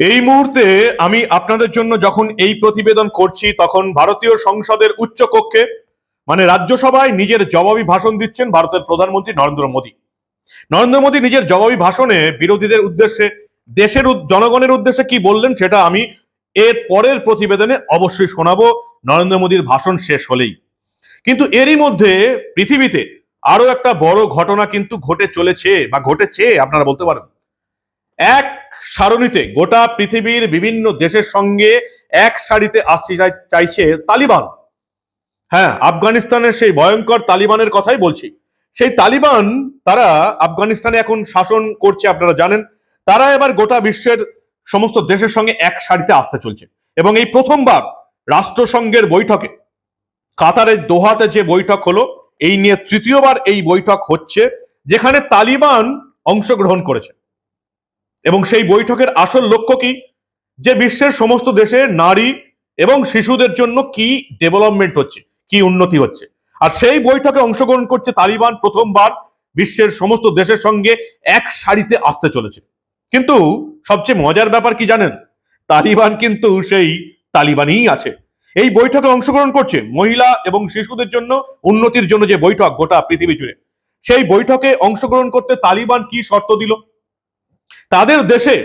এই মুহূর্তে আমি আপনাদের জন্য যখন এই প্রতিবেদন করছি, তখন ভারতীয় সংসদের উচ্চ কক্ষে মানে রাজ্যসভায় নিজের জবাবি ভাষণ দিচ্ছেন ভারতের প্রধানমন্ত্রী নরেন্দ্র মোদী। নরেন্দ্র মোদী নিজের জবাবি ভাষণে বিরোধীদের উদ্দেশ্যে, দেশের জনগণের উদ্দেশ্যে কি বললেন সেটা আমি এর পরের প্রতিবেদনে অবশ্যই শোনাবো। নরেন্দ্র মোদীর ভাষণ শেষ হলেই। কিন্তু এরই মধ্যে পৃথিবীতে আরও একটা বড় ঘটনা কিন্তু ঘটে চলেছে, বা ঘটেছে, আপনারা বলতে পারেন। এক সারণীতে গোটা পৃথিবীর বিভিন্ন দেশের সঙ্গে এক সারিতে আসতে চাই- চাইছে তালিবান। হ্যাঁ আফগানিস্তানের সেই ভয়ঙ্কর তালিবানের কথাই বলছি। সেই তালিবান, তারা আফগানিস্তানে এখন শাসন করছে, আপনারা জানেন। তারা এবার গোটা বিশ্বের সমস্ত দেশের সঙ্গে এক সারিতে আসতে চলছে। এবং এই প্রথমবার রাষ্ট্রসংঘের বৈঠকে, কাতারের দোহাতে যে বৈঠক হলো, এই নিয়ে তৃতীয়বার এই বৈঠক হচ্ছে, যেখানে তালিবান অংশগ্রহণ করেছে। এবং সেই বৈঠকের আসল লক্ষ্য কি? যে বিশ্বের সমস্ত দেশে নারী এবং শিশুদের জন্য কি ডেভেলপমেন্ট হচ্ছে, কি উন্নতি হচ্ছে। আর সেই বৈঠকে অংশগ্রহণ করছে তালিবান প্রথমবার বিশ্বের সমস্ত দেশের সঙ্গে এক সারিতে আসতে চলেছে। কিন্তু সবচেয়ে মজার ব্যাপার কি জানেন? তালিবান কিন্তু সেই তালিবানই আছে। এই বৈঠকে অংশগ্রহণ করছে মহিলা এবং শিশুদের জন্য উন্নতির জন্য যে বৈঠক গোটা পৃথিবী জুড়ে। সেই বৈঠকে অংশগ্রহণ করতে তালিবান কি শর্ত দিল? তাদের দেশে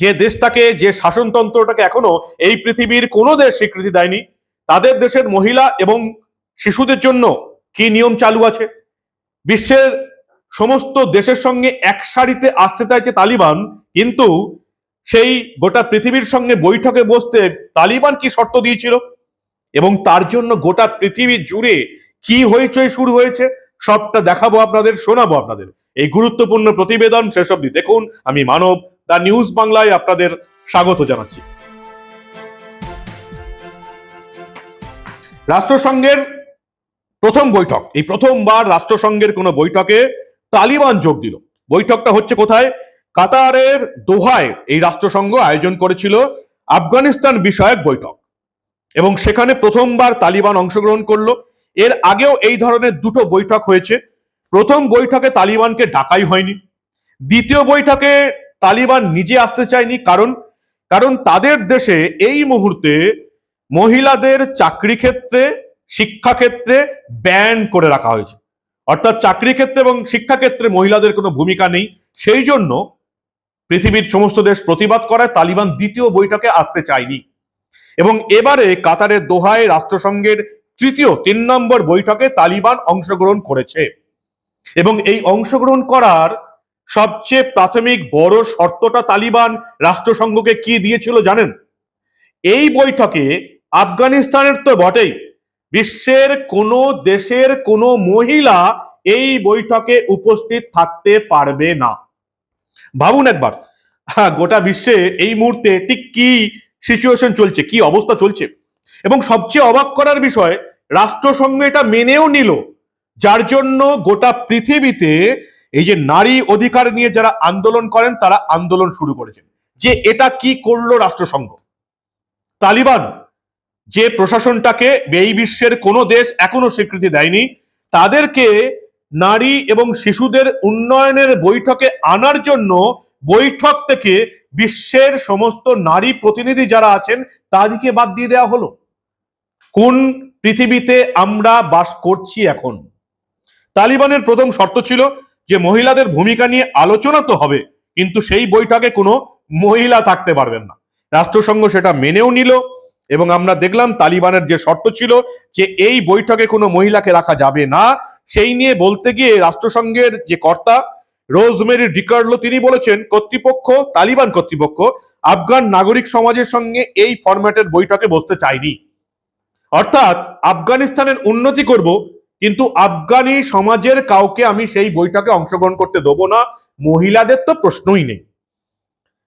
যে দেশটাকে, যে শাসনতন্ত্রটাকে এখনও এই পৃথিবীর কোনো দেশ স্বীকৃতি দেয়নি, তাদের দেশের মহিলা এবং শিশুদের জন্য কি নিয়ম চালু আছে? বিশ্বের সমস্ত দেশের সঙ্গে এক সারিতে আসতে চাইছে তালিবান, কিন্তু সেই গোটা পৃথিবীর সঙ্গে বৈঠকে বসতে তালিবান কি শর্ত দিয়েছিল? এবং তার জন্য গোটা পৃথিবী জুড়ে কি হইচই শুরু হয়েছে? সবটা দেখাবো আপনাদের, শোনাবো আপনাদের। এই গুরুত্বপূর্ণ প্রতিবেদন শেষ অবধি দেখুন। আমি মানব দা নিউজ বাংলায় আপনাদের স্বাগত জানাচ্ছি। রাষ্ট্রসংঘের প্রথম বৈঠক। এই প্রথমবার রাষ্ট্রসংঘের কোনো বৈঠকে তালিবান যোগ দিল। বৈঠকটা হচ্ছে কোথায়? কাতারের দোহায় এই রাষ্ট্রসংঘ আয়োজন করেছিল আফগানিস্তান বিষয়ক বৈঠক। এবং সেখানে প্রথমবার তালিবান অংশগ্রহণ করল। এর আগেও এই ধরনের দুটো বৈঠক হয়েছে। প্রথম বৈঠকে তালিবানকে ডাকাই হয়নি। দ্বিতীয় বৈঠকে তালিবান নিজে আসতে চায়নি কারণ কারণ তাদের দেশে এই মুহূর্তে মহিলাদের চাকরি ক্ষেত্রে, শিক্ষা ক্ষেত্রে ব্যান করে রাখা হয়েছে। অর্থাৎ চাকরি ক্ষেত্রে এবং শিক্ষা ক্ষেত্রে মহিলাদের কোনো ভূমিকা নেই। সেই জন্য পৃথিবীর সমস্ত দেশ প্রতিবাদ করায় তালিবান দ্বিতীয় বৈঠকে আসতে চায়নি। এবং এবারে কাতারের দোহায় রাষ্ট্রসংঘের তৃতীয়, তিন নম্বর বৈঠকে তালিবান অংশগ্রহণ করেছে। এবং এই অংশগ্রহণ করার সবচেয়ে প্রাথমিক বড় শর্তটা তালিবান রাষ্ট্রসংঘকে কি দিয়েছিল জানেন? এই বৈঠকে আফগানিস্তানের তো বটেই। বিশ্বের কোনো দেশের কোনো মহিলা এই বৈঠকে উপস্থিত থাকতে পারবে না। ভাবুন একবার হ্যাঁ গোটা বিশ্বে এই মুহূর্তে ঠিক কি সিচুয়েশন চলছে, কি অবস্থা চলছে? এবং সবচেয়ে অবাক করার বিষয়, রাষ্ট্রসংঘ এটা মেনেও নিল। যার জন্য গোটা পৃথিবীতে এই যে নারী অধিকার নিয়ে যারা আন্দোলন করেন, তারা আন্দোলন শুরু করেছেন। যে এটা কি করল রাষ্ট্রসংঘ? তালিবান, যে প্রশাসনটাকে এই বিশ্বের কোনো দেশ এখনও স্বীকৃতি দেয়নি, তাদেরকে নারী এবং শিশুদের উন্নয়নের বৈঠকে আনার জন্য বৈঠক থেকে বিশ্বের সমস্ত নারী প্রতিনিধি যারা আছেন, তাদেরকে বাদ দিয়ে দেওয়া হলো। কোন পৃথিবীতে আমরা বাস করছি এখন? তালিবানের প্রথম শর্ত ছিল যে মহিলাদের ভূমিকা নিয়ে আলোচনা তো হবে, কিন্তু সেই বৈঠকে কোনো মহিলা থাকতে পারবেন না। রাষ্ট্রসংঘ সেটা মেনেও নিল এবং আমরা দেখলাম তালিবানের যে শর্ত ছিল যে এই বৈঠকে কোনো মহিলাকে রাখা যাবে না, সেই নিয়ে বলতে গিয়ে রাষ্ট্রসংঘের যে কর্তা রোজমেরি ডিকার্লো তিনি বলেছেন, কর্তৃপক্ষ, তালিবান কর্তৃপক্ষ আফগান নাগরিক সমাজের সঙ্গে এই ফরম্যাটের বৈঠকে বসতে চায়নি। অর্থাৎ আফগানিস্তানের উন্নতি করব কিন্তু আফগানি সমাজের কাউকে আমি সেই বৈঠকে অংশগ্রহণ করতে দেবো না। মহিলাদের তো প্রশ্নই নেই।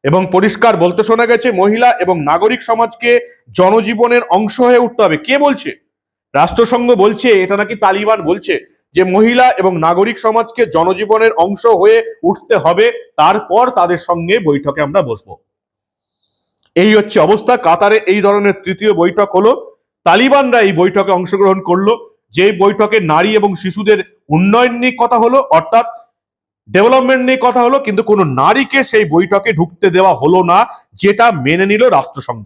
এবং পরিষ্কার বলতে শোনা গেছে, মহিলা এবং নাগরিক সমাজকে জনজীবনের অংশ হয়ে উঠতে হবে। কে বলছে? রাষ্ট্রসংঘ বলছে, এটা নাকি তালিবান বলছে, যে মহিলা এবং নাগরিক সমাজকে জনজীবনের অংশ হয়ে উঠতে হবে। তারপর তাদের সঙ্গে বৈঠকে আমরা বসবো। এই হচ্ছে অবস্থা। কাতারে এই ধরনের তৃতীয় বৈঠক হলো। তালিবানরা এই বৈঠকে অংশগ্রহণ করল। যে বৈঠকে নারী এবং শিশুদের উন্নয়ন নিয়ে কথা হলো, অর্থাৎ ডেভেলপমেন্ট নিয়ে কথা হলো, কিন্তু কোনো নারীকে সেই বৈঠকে ঢুকতে দেওয়া হলো না, যেটা মেনে নিল রাষ্ট্রসংঘ।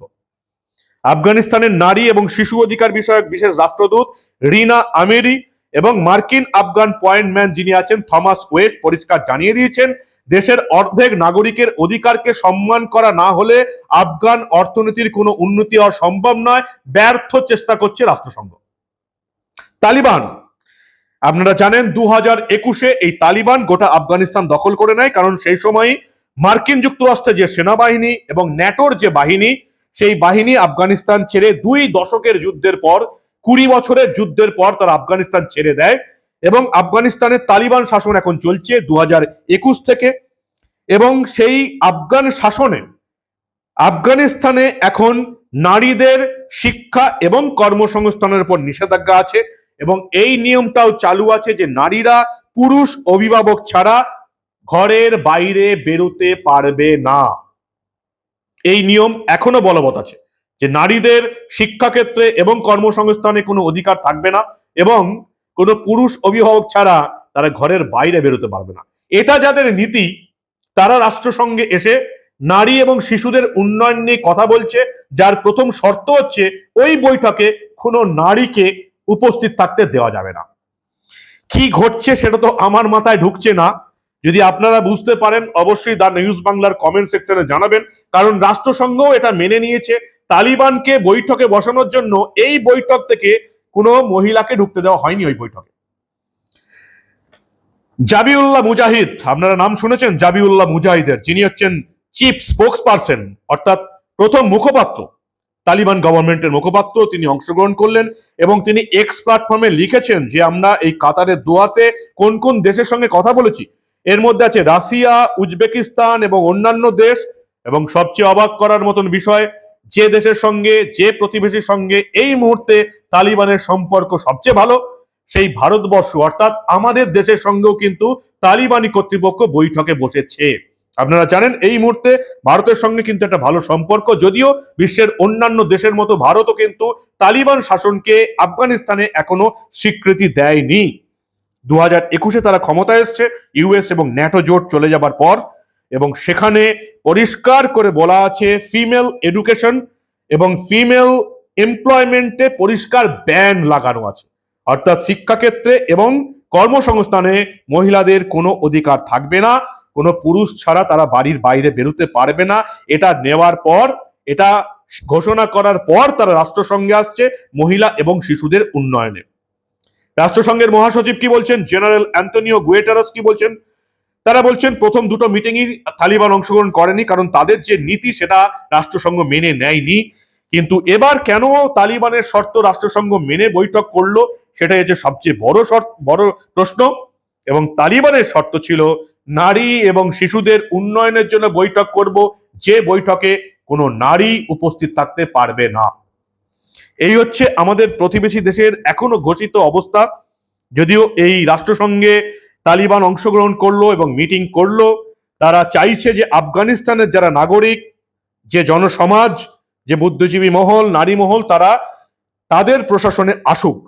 আফগানিস্তানের নারী এবং শিশু অধিকার বিষয়ক বিশেষ রাষ্ট্রদূত রিনা আমেরি এবং মার্কিন আফগান পয়েন্টম্যান যিনি আছেন থমাস ওয়েস্ট পরিষ্কার জানিয়ে দিয়েছেন, দেশের অর্ধেক নাগরিকের অধিকারকে সম্মান করা না হলে আফগান অর্থনীতির কোনো উন্নতি হওয়া সম্ভব নয়, ব্যর্থ চেষ্টা করছে রাষ্ট্রসংঘ। তালিবান। আপনারা জানেন দু হাজার একুশে এই তালিবান গোটা আফগানিস্তান দখল করে নেয়, কারণ সেই সময় মার্কিন যুক্তরাষ্ট্রের যে সেনাবাহিনী এবং ন্যাটোর যে বাহিনী, সেই বাহিনী আফগানিস্তান ছেড়ে দুই দশকের যুদ্ধের পর, কুড়ি বছরের যুদ্ধের পর তারা আফগানিস্তান ছেড়ে দেয় এবং আফগানিস্তানের তালিবান শাসন এখন চলছে দু একুশ থেকে এবং সেই আফগান শাসনে আফগানিস্তানে এখন নারীদের শিক্ষা এবং কর্মসংস্থানের উপর নিষেধাজ্ঞা আছে। এবং এই নিয়মটাও চালু আছে যে নারীরা পুরুষ অভিভাবক ছাড়া ঘরের বাইরে বেরোতে পারবে না। এই নিয়ম এখনও বলবৎ আছে যে নারীদের শিক্ষাক্ষেত্রে এবং কর্মসংস্থানে কোনো অধিকার থাকবে না এবং কোনো পুরুষ অভিভাবক ছাড়া তারা ঘরের বাইরে বেরোতে পারবে না। এটা যাদের নীতি, তারা রাষ্ট্রসংঘে এসে নারী এবং শিশুদের উন্নয়ন নিয়ে কথা বলছে, যার প্রথম শর্ত হচ্ছে ওই বৈঠকে কোনো নারীকে উপস্থিত থাকতে দেওয়া যাবে না। কি ঘটছে সেটা তো আমার মাথায় ঢুকছে না। যদি আপনারা বুঝতে পারেন, অবশ্যই দা নিউজ বাংলার কমেন্ট সেকশনে জানাবেন। কারণ রাষ্ট্রসংঘ এটা মেনে নিয়েছে। তালিবানকে বৈঠকে বসানোর জন্য এই বৈঠক থেকে কোনো মহিলাকে ঢুকতে দেওয়া হয়নি ওই বৈঠকে। জাবিউল্লাহ মুজাহিদ, আপনারা নাম শুনেছেন? জাবিউল্লাহ মুজাহিদের। যিনি হচ্ছেন চিফ স্পোক্স পারসন অর্থাৎ প্রথম মুখপাত্র। তালিবান গভর্নমেন্টের মুখপাত্র, তিনি অংশগ্রহণ করলেন এবং তিনি এক্স প্ল্যাটফর্মে লিখেছেন যে, আমরা এই কাতারের দোয়াতে কোন কোন দেশের সঙ্গে কথা বলেছি। এর মধ্যে আছে রাশিয়া, উজবেকিস্তান এবং অন্যান্য দেশ এবং সবচেয়ে অবাক করার মতন বিষয়, যে দেশের সঙ্গে, যে প্রতিবেশীর সঙ্গে এই মুহূর্তে তালিবানের সম্পর্ক সবচেয়ে ভালো, সেই ভারতবর্ষ অর্থাৎ আমাদের দেশের সঙ্গেও কিন্তু তালিবানি কর্তৃপক্ষ বৈঠকে বসেছে। আপনারা জানেন, এই মুহূর্তে ভারতের সঙ্গে কিন্তু একটা ভালো সম্পর্ক, যদিও বিশ্বের অন্যান্য দেশের মতো ভারতও কিন্তু তালিবান শাসনকে আফগানিস্তানে এখনও স্বীকৃতি দেয়নি। দু হাজার একুশে তারা ক্ষমতায় এসছে ইউএস এবং ন্যাটো জোট চলে যাবার পর, এবং সেখানে পরিষ্কার করে বলা আছে ফিমেল এডুকেশন এবং ফিমেল এমপ্লয়মেন্টে পরিষ্কার ব্যান লাগানো আছে। অর্থাৎ শিক্ষাক্ষেত্রে এবং কর্মসংস্থানে মহিলাদের কোনো অধিকার থাকবে না। কোনো পুরুষ ছাড়া তারা বাড়ির বাইরে বেরোতে পারবে না। এটা নেওয়ার পর, এটা ঘোষণা করার পর তারা রাষ্ট্রসংঘে আসছে মহিলা এবং শিশুদের উন্নয়নে। রাষ্ট্রসংঘের মহাসচিব কি বলছেন? জেনারেল অ্যান্টনিও গুয়েটারাস কি বলছেন? তারা বলছেন, প্রথম দুটো মিটিংই তালিবান অংশগ্রহণ করেনি, কারণ তাদের যে নীতি সেটা রাষ্ট্রসংঘ মেনে নেয়নি। কিন্তু এবার কেন তালিবানের শর্ত রাষ্ট্রসংঘ মেনে বৈঠক করল? সেটাই হচ্ছে সবচেয়ে বড় শর্ত, বড় প্রশ্ন। এবং তালিবানের শর্ত ছিল নারী এবং শিশুদের উন্নয়নের জন্য বৈঠক করব। যে বৈঠকে কোনো নারী উপস্থিত থাকতে পারবে না। এই হচ্ছে আমাদের প্রতিবেশী দেশের এখনও ঘোষিত অবস্থা। যদিও এই রাষ্ট্রসংঘে তালিবান অংশগ্রহণ করল এবং মিটিং করল, তারা চাইছে যে আফগানিস্তানের যারা নাগরিক, যে জনসমাজ, যে বুদ্ধিজীবী মহল, নারী মহল, তারা তাদের প্রশাসনে আসুক।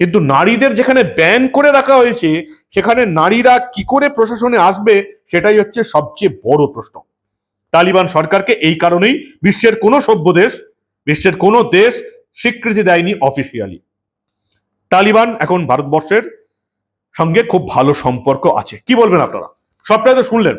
কিন্তু নারীদের যেখানে ব্যান করে রাখা হয়েছে, সেখানে নারীরা কি করে প্রশাসনে আসবে, সেটাই হচ্ছে সবচেয়ে বড় প্রশ্ন। তালিবান সরকারকে এই কারণেই বিশ্বের কোনো সভ্য দেশ, বিশ্বের কোনো দেশ স্বীকৃতি দেয়নি অফিসিয়ালি তালিবান এখন ভারতবর্ষের সঙ্গে খুব ভালো সম্পর্ক আছে। কি বলবেন আপনারা? সবটাই তো শুনলেন।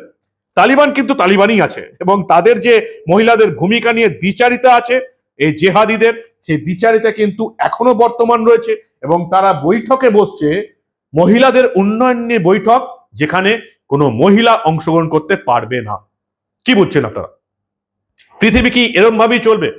তালিবান কিন্তু তালিবানই আছে এবং তাদের যে মহিলাদের ভূমিকা নিয়ে দ্বিচারিতা আছে, এই জেহাদিদের সেই দ্বিচারিতা কিন্তু এখনও বর্তমান রয়েছে এবং তারা বৈঠকে বসছে মহিলাদের উন্নয়ন নিয়ে বৈঠক যেখানে কোনো মহিলা অংশগ্রহণ করতে পারবে না। কি বুঝছেন আপনারা? পৃথিবী কি এরম ভাবেই চলবে?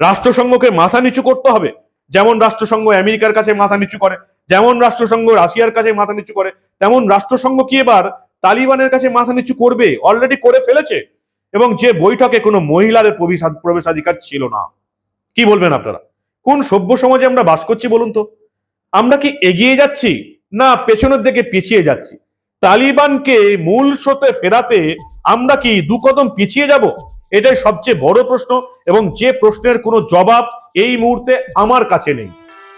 রাষ্ট্রসংঘকে মাথা নিচু করতে হবে। যেমন রাষ্ট্রসংঘ আমেরিকার কাছে মাথা নিচু করে, যেমন রাষ্ট্রসংঘ রাশিয়ার কাছে মাথা নিচু করে, তেমন রাষ্ট্রসংঘ কি এবার তালিবানের কাছে মাথা নিচু করবে অলরেডি করে ফেলেছে। এবং যে বৈঠকে কোনো মহিলার প্রবেশ- প্রবেশাধিকার ছিল না। কি বলবেন আপনারা? কোন সভ্য সমাজে আমরা বাস করছি বলুন তো? আমরা কি এগিয়ে যাচ্ছি না পেছনের দিকে পিছিয়ে যাচ্ছি? তালিবানকে মূল স্রোতে ফেরাতে আমরা কি দু কদম পিছিয়ে যাব? এটাই সবচেয়ে বড় প্রশ্ন এবং যে প্রশ্নের কোনো জবাব এই মুহূর্তে আমার কাছে নেই।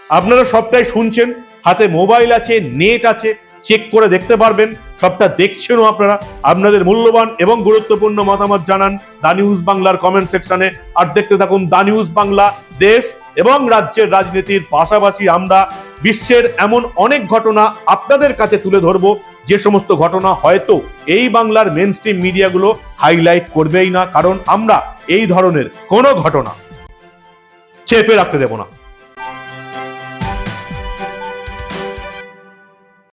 আপনারা সবটাই শুনছেন, হাতে মোবাইল আছে, নেট আছে, চেক করে দেখতে পারবেন, সবটা দেখছেনও আপনারা। আপনাদের মূল্যবান এবং গুরুত্বপূর্ণ মতামত জানান দা নিউজ বাংলার কমেন্ট সেকশনে। আর দেখতে থাকুন দা নিউজ বাংলা দেশ এবং রাজ্যের রাজনীতির পাশাপাশি আমরা বিশ্বের এমন অনেক ঘটনা আপনাদের কাছে তুলে ধরব। যে সমস্ত ঘটনা হয়তো এই বাংলার মেন স্ট্রিম মিডিয়াগুলো হাইলাইট করবেই না, কারণ আমরা এই ধরনের কোনো ঘটনা চেপে রাখতে দেব না।